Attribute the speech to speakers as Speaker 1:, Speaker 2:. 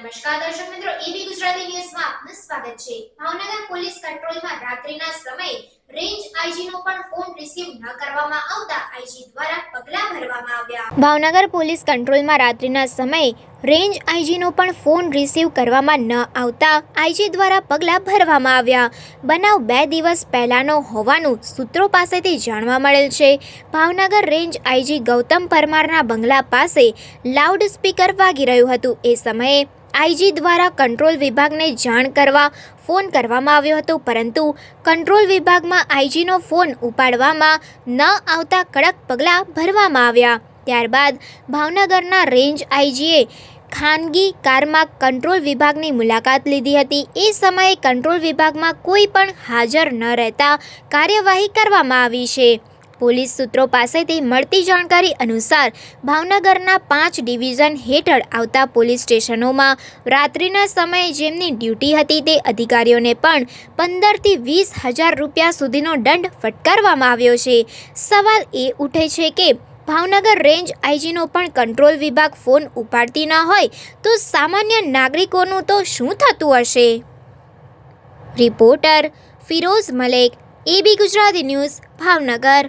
Speaker 1: નમસ્કાર દર્શક મિત્રો એબી ગુજરાતી ન્યૂઝમાં આપનું સ્વાગત છે. ભાવનગર પોલીસ કંટ્રોલમાં રાત્રિના સમયે ભાવનગર પોલીસ કંટ્રોલમાં રાત્રિના સમયે રેન્જ આઈજીનો પણ ફોન રિસીવ કરવામાં ન આવતા આઈજી દ્વારા પગલાં ભરવામાં આવ્યા. બનાવ બે દિવસ પહેલાંનો હોવાનું સૂત્રો પાસેથી જાણવા મળેલ છે. ભાવનગર રેન્જ આઈજી ગૌતમ પરમારના બંગલા પાસે લાઉડ સ્પીકર વાગી રહ્યું હતું. એ સમયે આઈજી દ્વારા કંટ્રોલ વિભાગને જાણ કરવા ફોન કરવામાં આવ્યો હતો, પરંતુ કંટ્રોલ વિભાગમાં આઈજીનો ફોન ઉપાડવામાં ન આવતા કડક પગલાં ભરવામાં આવ્યા. ત્યારબાદ ભાવનગરના રેન્જ આઈજીએ ખાનગી કારમાં કંટ્રોલ વિભાગની મુલાકાત લીધી હતી. એ સમયે કંટ્રોલ વિભાગમાં કોઈ પણ હાજર ન રહેતા કાર્યવાહી કરવામાં આવી છે. પોલીસ સૂત્રો પાસેથી મળતી જાણકારી અનુસાર ભાવનગરના પાંચ ડિવિઝન હેઠળ આવતા પોલીસ સ્ટેશનોમાં રાત્રિના સમયે જેમની ડ્યુટી હતી તે અધિકારીઓને પણ પંદરથી વીસ હજાર રૂપિયા સુધીનો દંડ ફટકારવામાં આવ્યો છે. સવાલ એ ઉઠે છે કે ભાવનગર રેન્જ આઈજીનો પણ કંટ્રોલ વિભાગ ફોન ઉપાડતી ન હોય તો સામાન્ય નાગરિકોનું તો શું થતું હશે? Reporter Firoz Malek, AB Gujarati news, Bhavnagar.